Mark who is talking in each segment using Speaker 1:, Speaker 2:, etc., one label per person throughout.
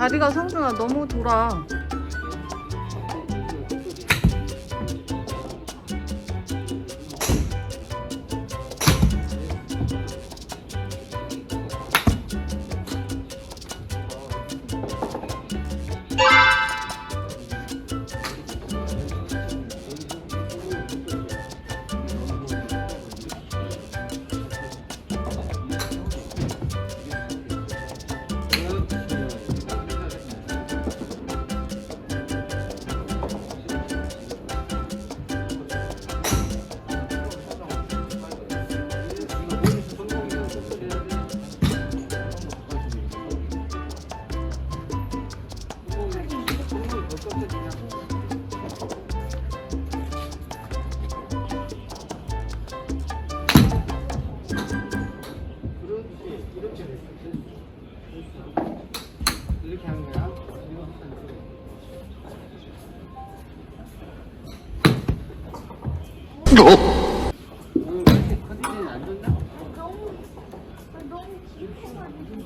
Speaker 1: 다리가 성준아 너무 돌아.
Speaker 2: 깊어가지고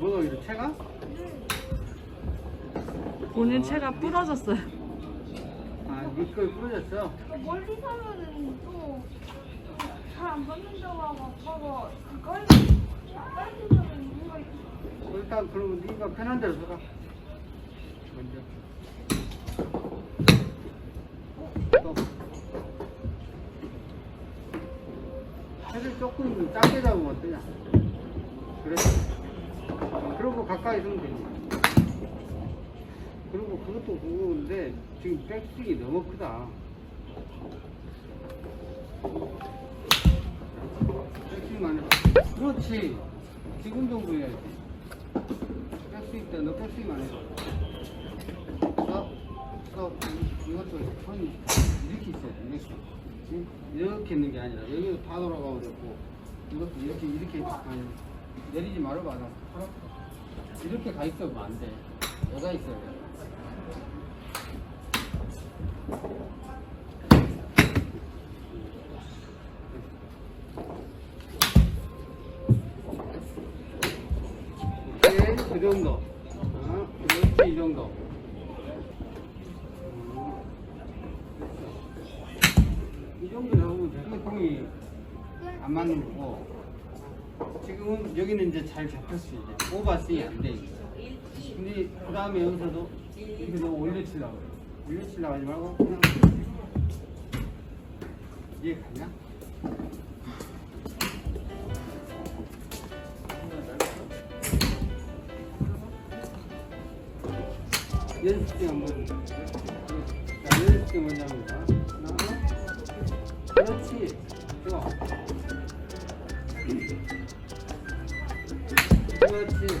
Speaker 3: 뭐가 이렇게 채가?
Speaker 1: 본인 채가 부러졌어요.
Speaker 3: 아, 미끌 부러졌어.
Speaker 2: 멀리 사면은 또 잘 안 받는다고 하고 아빠가 가까이 가까이 사면 뭔가
Speaker 3: 어, 일단 그러면 네가 편한 대로 서가. 먼저. 또. 해를 조금 작게 잡으면 어떠냐? 그래? 그러고 가까이 서면 되지. 그리고 그것도 그거인데 지금 백스윙이 너무 크다. 백스윙만 해. 그렇지. 지금 정도 해야지. 백스윙 때 너 백스윙만 해. 서, 서, 이것도 손이 이렇게 있어야 돼, 이렇게. 지금 이렇게 있는 게 아니라 여기로 다 돌아가고 있고 이것도 이렇게 이렇게 아니 내리지 말아봐 나 이렇게 가 있으면 안 돼. 여가 있어야 돼. 오케이, 그 정도. 어, 그렇지, 이 정도. 정도 되게 공이 안 맞는 거고. 지금은 여기는 이제 잘 잡혔어, 이제. 오버스윙이 안 돼. 이제. 근데 그 다음에 여기서도 이렇게 너무 올려치려고. 올려치려고 하지 말고 그냥. 이해 가냐? 연습생 한번 자 연습생 먼저 합니다 그렇지 좋아 그렇지.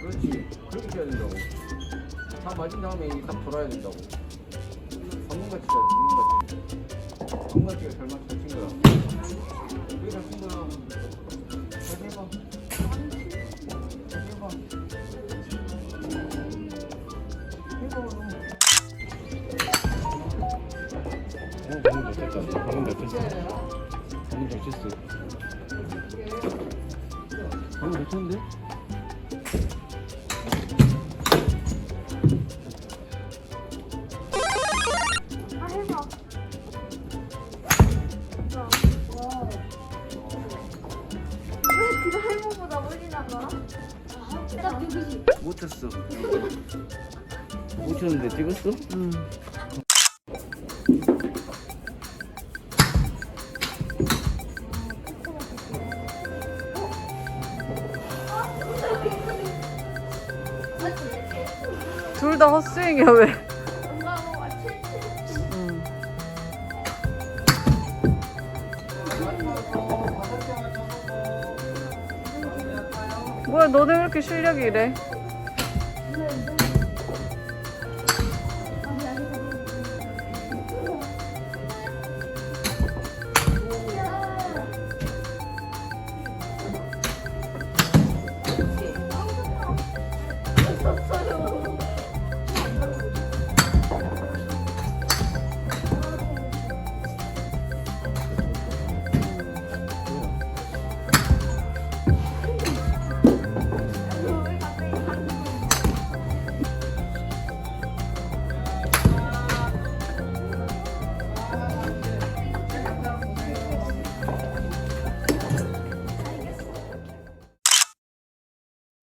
Speaker 4: 그렇지. 그렇게 해야 된다고. 다 맞은 다음에 이게 딱 돌아야 된다고. 방금 같이 해야 돼, 방금 같이. 방금 같이가 잘 맞춰
Speaker 5: 방금 잘 쳤다. 방금 잘 쳤어. 방금 잘 쳤어. 방금 잘 쳤는데?
Speaker 2: 아 해봐. 왜 그거 할머보다 멀리 나가? 딱 여기지.
Speaker 3: 못 쳤어 못 쳤는데 찍었어?
Speaker 1: 응. 둘 다 헛스윙이야 왜? 뭐야 너네 왜 이렇게 실력이 이래?